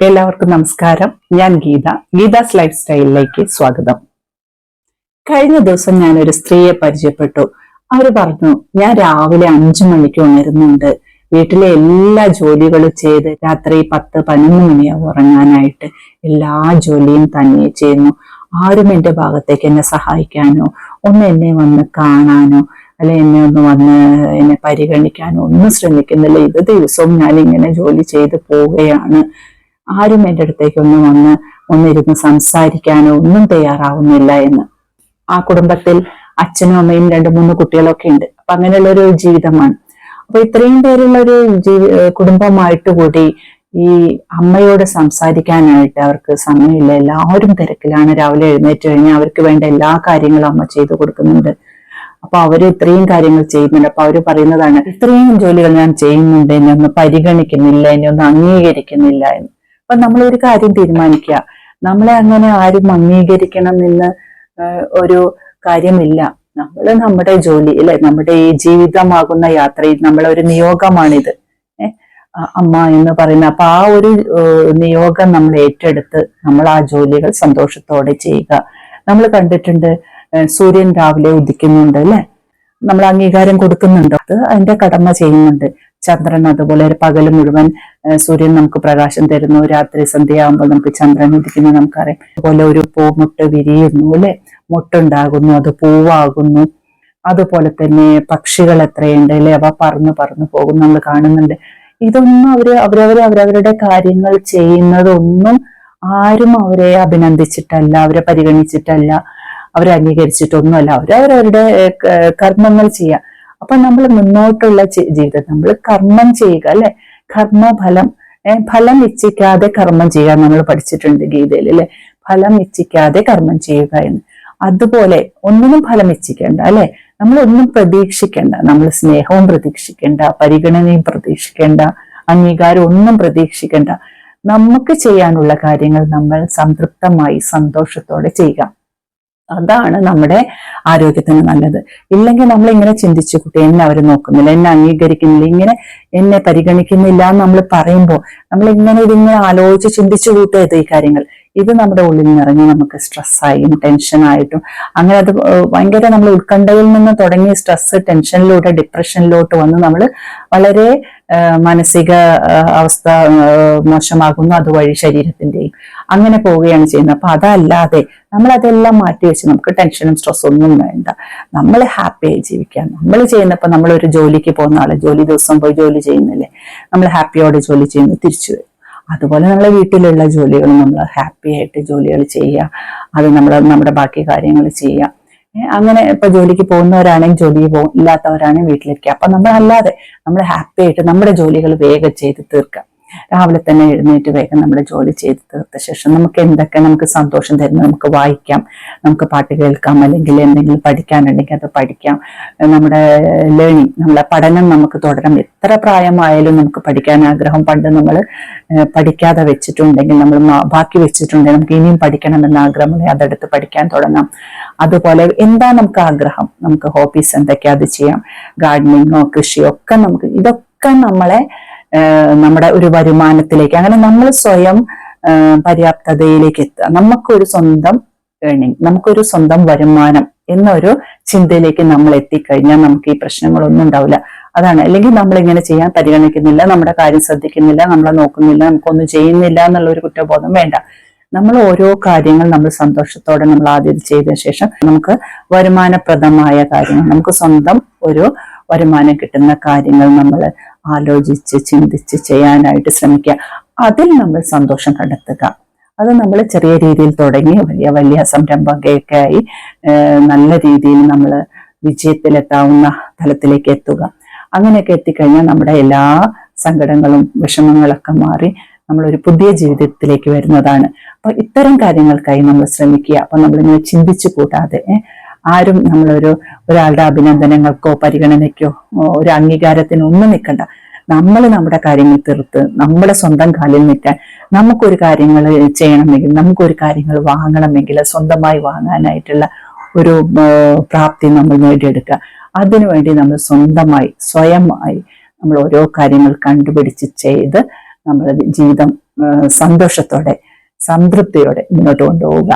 എല്ലാവർക്കും നമസ്കാരം. ഞാൻ ഗീത. ഗീതാസ് ലൈഫ് സ്റ്റൈലിലേക്ക് സ്വാഗതം. കഴിഞ്ഞ ദിവസം ഞാൻ ഒരു സ്ത്രീയെ പരിചയപ്പെട്ടു. അവർ പറഞ്ഞു ഞാൻ രാവിലെ അഞ്ചു മണിക്ക് ഉണരുന്നുണ്ട്. വീട്ടിലെ എല്ലാ ജോലികളും ചെയ്ത് രാത്രി പത്ത് പതിനൊന്ന് മണിയാവും ഉറങ്ങാനായിട്ട്. എല്ലാ ജോലിയും തന്നെ ചെയ്യുന്നു. ആരും എന്റെ ഭാഗത്തേക്ക് എന്നെ സഹായിക്കാനോ ഒന്ന് എന്നെ വന്ന് കാണാനോ അല്ലെ എന്നെ ഒന്ന് വന്ന് എന്നെ പരിഗണിക്കാനോ ഒന്നും ശ്രമിക്കുന്നില്ല. ഇത് ദിവസവും ഞാൻ ഇങ്ങനെ ജോലി ചെയ്ത് പോവുകയാണ്. ആരും എന്റെ അടുത്തേക്കൊന്നും വന്ന് ഒന്നിരുന്ന് സംസാരിക്കാനോ ഒന്നും തയ്യാറാവുന്നില്ല എന്ന്. ആ കുടുംബത്തിൽ അച്ഛനും അമ്മയും രണ്ട് മൂന്ന് കുട്ടികളൊക്കെ ഉണ്ട്. അപ്പൊ അങ്ങനെയുള്ള ഒരു ജീവിതമാണ്. അപ്പൊ ഇത്രയും പേരുള്ള ഒരു ജീവി കുടുംബമായിട്ട് കൂടി ഈ അമ്മയോട് സംസാരിക്കാനായിട്ട് അവർക്ക് സമയമില്ല. എല്ലാവരും തിരക്കിലാണ്. രാവിലെ എഴുന്നേറ്റ് കഴിഞ്ഞാൽ അവർക്ക് വേണ്ട എല്ലാ കാര്യങ്ങളും അമ്മ ചെയ്തു കൊടുക്കുന്നുണ്ട്. അപ്പൊ അവർ ഇത്രയും കാര്യങ്ങൾ ചെയ്യുന്നുണ്ട്. അപ്പൊ അവർ പറയുന്നതാണ് ഇത്രയും ജോലികൾ ഞാൻ ചെയ്യുന്നുണ്ട്. എന്നെ ഒന്ന് പരിഗണിക്കുന്നില്ല. എന്നെ ഒന്ന് അംഗീകരിക്കുന്നില്ല. എന്ന്. അപ്പൊ നമ്മൾ ഒരു കാര്യം തീരുമാനിക്കുക. നമ്മളെ അങ്ങനെ ആരും അംഗീകരിക്കണം എന്ന് ഒരു കാര്യമില്ല. നമ്മൾ നമ്മുടെ ജോലി അല്ലെ? നമ്മുടെ ഈ ജീവിതമാകുന്ന യാത്രയിൽ ഒരു നിയോഗമാണിത്. അമ്മ എന്ന് പറയുന്ന അപ്പൊ ആ ഒരു നിയോഗം നമ്മൾ ഏറ്റെടുത്ത് നമ്മൾ ആ ജോലികൾ സന്തോഷത്തോടെ ചെയ്യുക. നമ്മൾ കണ്ടിട്ടുണ്ട് സൂര്യൻ രാവിലെ ഉദിക്കുന്നുണ്ട് അല്ലെ? നമ്മൾ അംഗീകാരം കൊടുക്കുന്നുണ്ടോ. അത് അതിന്റെ കടമ ചെയ്യുന്നുണ്ട്. ചന്ദ്രൻ അതുപോലെ ഒരു പകൽ മുഴുവൻ സൂര്യൻ നമുക്ക് പ്രകാശം തരുന്നു. രാത്രി സന്ധ്യയാകുമ്പോൾ നമുക്ക് ചന്ദ്രൻ ഉദിക്കുന്നു നമുക്കറിയാം. അതുപോലെ ഒരു പൂമുട്ട് വിരിയുന്നു അല്ലെ? മുട്ടുണ്ടാകുന്നു അത് പൂവാകുന്നു. അതുപോലെ തന്നെ പക്ഷികൾ എത്രയുണ്ട് അല്ലെ? അവ പറന്ന് പറന്ന് പോകും നമ്മൾ കാണുന്നുണ്ട്. ഇതൊന്നും അവർ അവരവർ അവരവരുടെ കാര്യങ്ങൾ ചെയ്യുന്നതൊന്നും ആരും അവരെ അഭിനന്ദിച്ചിട്ടല്ല അവരെ പരിഗണിച്ചിട്ടല്ല അവരെ അംഗീകരിച്ചിട്ടൊന്നുമല്ല. അവരവരവരുടെ ഏഹ്, കർമ്മങ്ങൾ ചെയ്യുക അപ്പൊ നമ്മൾ മുന്നോട്ടുള്ള ജീവിതം നമ്മൾ കർമ്മം ചെയ്യുക അല്ലെ? കർമ്മഫലം ഫലം ഇച്ഛിക്കാതെ കർമ്മം ചെയ്യുക നമ്മൾ പഠിച്ചിട്ടുണ്ട് ഗീതയിൽ അല്ലെ? ഫലം ഇച്ഛിക്കാതെ കർമ്മം ചെയ്യുക എന്ന്. അതുപോലെ ഒന്നിനും ഫലം ഇച്ഛിക്കേണ്ട അല്ലെ? നമ്മൾ ഒന്നും പ്രതീക്ഷിക്കേണ്ട നമ്മൾ സ്നേഹവും പ്രതീക്ഷിക്കേണ്ട പരിഗണനയും പ്രതീക്ഷിക്കേണ്ട അംഗീകാരം ഒന്നും പ്രതീക്ഷിക്കേണ്ട. നമുക്ക് ചെയ്യാനുള്ള കാര്യങ്ങൾ നമ്മൾ സംതൃപ്തമായി സന്തോഷത്തോടെ ചെയ്യുക. അതാണ് നമ്മുടെ ആരോഗ്യത്തിന് നല്ലത്. ഇല്ലെങ്കിൽ നമ്മൾ ഇങ്ങനെ ചിന്തിച്ചു കുട്ടി എന്നെ അവർ നോക്കുന്നില്ല എന്നെ അംഗീകരിക്കുന്നില്ല ഇങ്ങനെ എന്നെ പരിഗണിക്കുന്നില്ല എന്ന് നമ്മൾ പറയുമ്പോൾ നമ്മൾ ഇങ്ങനെ ഇതിങ്ങനെ ആലോചിച്ച് ചിന്തിച്ചു കൂട്ടരുത് ഈ കാര്യങ്ങൾ. ഇത് നമ്മുടെ ഉള്ളിൽ നിറഞ്ഞ് നമുക്ക് സ്ട്രെസ്സായും ടെൻഷനായിട്ടും അങ്ങനെ അത് ഭയങ്കര നമ്മൾ ഉത്കണ്ഠയിൽ നിന്ന് തുടങ്ങി സ്ട്രെസ് ടെൻഷനിലൂടെ ഡിപ്രഷനിലോട്ട് വന്ന് നമ്മൾ വളരെ മാനസിക അവസ്ഥ മോശമാകുന്നു അതുവഴി ശരീരത്തിന്റെയും. അങ്ങനെ പോവുകയാണ് ചെയ്യുന്നത്. അപ്പൊ അതല്ലാതെ നമ്മൾ അതെല്ലാം മാറ്റി വെച്ച് നമുക്ക് ടെൻഷനും സ്ട്രെസ്സും ഒന്നും വേണ്ട. നമ്മൾ ഹാപ്പിയായി ജീവിക്കാം. നമ്മൾ ചെയ്യുന്നപ്പോൾ നമ്മൾ ഒരു ജോലിക്ക് പോകുന്ന ആളെ ജോലി ദിവസം പോയി ജോലി ചെയ്യുന്നില്ലേ? നമ്മൾ ഹാപ്പിയോടെ ജോലി ചെയ്യുന്നു തിരിച്ചു വരും. അതുപോലെ നമ്മളെ വീട്ടിലുള്ള ജോലികൾ നമ്മൾ ഹാപ്പി ആയിട്ട് ജോലികൾ ചെയ്യുക. അത് നമ്മൾ നമ്മുടെ ബാക്കി കാര്യങ്ങൾ ചെയ്യുക. അങ്ങനെ ഇപ്പൊ ജോലിക്ക് പോകുന്നവരാണെങ്കിൽ ജോലിക്ക് പോകും ഇല്ലാത്തവരാണെങ്കിൽ വീട്ടിലിരിക്കുക. അപ്പൊ നമ്മൾ അല്ലാതെ നമ്മൾ ഹാപ്പി ആയിട്ട് നമ്മുടെ ജോലികൾ വേഗം ചെയ്ത് തീർക്കുക. രാവിലെ തന്നെ എഴുന്നേറ്റ് വേഗം നമ്മുടെ ജോലി ചെയ്ത് തീർത്ത ശേഷം നമുക്ക് എന്തൊക്കെ നമുക്ക് സന്തോഷം തരുന്നു നമുക്ക് വായിക്കാം നമുക്ക് പാട്ട് കേൾക്കാം അല്ലെങ്കിൽ എന്തെങ്കിലും പഠിക്കാനുണ്ടെങ്കിൽ അത് പഠിക്കാം. നമ്മുടെ ലേണിംഗ് നമ്മളെ പഠനം നമുക്ക് തുടരാം. എത്ര പ്രായമായാലും നമുക്ക് പഠിക്കാൻ ആഗ്രഹം പണ്ട് നമ്മൾ പഠിക്കാതെ വെച്ചിട്ടുണ്ടെങ്കിൽ നമ്മൾ ബാക്കി വെച്ചിട്ടുണ്ടെങ്കിൽ നമുക്ക് ഇനിയും പഠിക്കണമെന്ന് ആഗ്രഹമുണ്ടെങ്കിൽ അതെടുത്ത് പഠിക്കാൻ തുടങ്ങാം. അതുപോലെ എന്താ നമുക്ക് ആഗ്രഹം? നമുക്ക് ഹോബീസ് എന്തൊക്കെയാ അത് ചെയ്യാം? ഗാർഡനിങ്ങോ കൃഷിയോ ഒക്കെ നമുക്ക് ഇതൊക്കെ നമ്മളെ നമ്മുടെ ഒരു വരുമാനത്തിലേക്ക് അങ്ങനെ നമ്മൾ സ്വയം പര്യാപ്തതയിലേക്ക് എത്തുക. നമുക്കൊരു സ്വന്തം ഏണിങ് നമുക്കൊരു സ്വന്തം വരുമാനം എന്നൊരു ചിന്തയിലേക്ക് നമ്മൾ എത്തിക്കഴിഞ്ഞാൽ നമുക്ക് ഈ പ്രശ്നങ്ങളൊന്നും ഉണ്ടാവില്ല. അതാണ്. അല്ലെങ്കിൽ നമ്മൾ ഇങ്ങനെ ചെയ്യാൻ പരിഗണിക്കുന്നില്ല നമ്മുടെ കാര്യം ശ്രദ്ധിക്കുന്നില്ല നമ്മളെ നോക്കുന്നില്ല നമുക്കൊന്നും ചെയ്യുന്നില്ല എന്നുള്ള ഒരു കുറ്റബോധം വേണ്ട. നമ്മൾ ഓരോ കാര്യങ്ങൾ നമ്മൾ സന്തോഷത്തോടെ നമ്മൾ ആദ്യം ചെയ്തതിനു ശേഷം നമുക്ക് വരുമാനപ്രദമായ കാര്യങ്ങൾ നമുക്ക് സ്വന്തം ഒരു വരുമാനം കിട്ടുന്ന കാര്യങ്ങൾ നമ്മൾ ആലോചിച്ച് ചിന്തിച്ച് ചെയ്യാനായിട്ട് ശ്രമിക്കുക. അതിൽ നമ്മൾ സന്തോഷം കണ്ടെത്തുക. അത് നമ്മൾ ചെറിയ രീതിയിൽ തുടങ്ങി വലിയ വലിയ സംരംഭകയൊക്കെ ആയി നല്ല രീതിയിൽ നമ്മൾ വിജയത്തിലെത്താവുന്ന തലത്തിലേക്ക് എത്തുക. അങ്ങനെയൊക്കെ എത്തിക്കഴിഞ്ഞാൽ നമ്മുടെ എല്ലാ സങ്കടങ്ങളും വിഷമങ്ങളൊക്കെ മാറി നമ്മളൊരു പുതിയ ജീവിതത്തിലേക്ക് വരുന്നതാണ്. അപ്പൊ ഇത്തരം കാര്യങ്ങൾക്കായി നമ്മൾ ശ്രമിക്കുക. അപ്പൊ നമ്മളിങ്ങനെ ചിന്തിച്ചു കൂട്ടാതെ ഏ, ആരും നമ്മളൊരു ഒരാളുടെ അഭിനന്ദനങ്ങൾക്കോ പരിഗണനയ്ക്കോ ഒരു അംഗീകാരത്തിനോ ഒന്നും നിൽക്കണ്ട. നമ്മൾ നമ്മുടെ കാര്യങ്ങൾ തീർത്ത് നമ്മുടെ സ്വന്തം കാലിൽ നിൽക്കാൻ നമുക്കൊരു കാര്യങ്ങൾ ചെയ്യണമെങ്കിൽ നമുക്കൊരു കാര്യങ്ങൾ വാങ്ങണമെങ്കിൽ സ്വന്തമായി വാങ്ങാനായിട്ടുള്ള ഒരു പ്രാപ്തി നമ്മൾ നേടിയെടുക്കുക. അതിനുവേണ്ടി നമ്മൾ സ്വന്തമായി സ്വയമായി നമ്മൾ ഓരോ കാര്യങ്ങൾ കണ്ടുപിടിച്ച് ചെയ്ത് നമ്മുടെ ജീവിതം സന്തോഷത്തോടെ സംതൃപ്തിയോടെ മുന്നോട്ട് കൊണ്ടുപോവുക.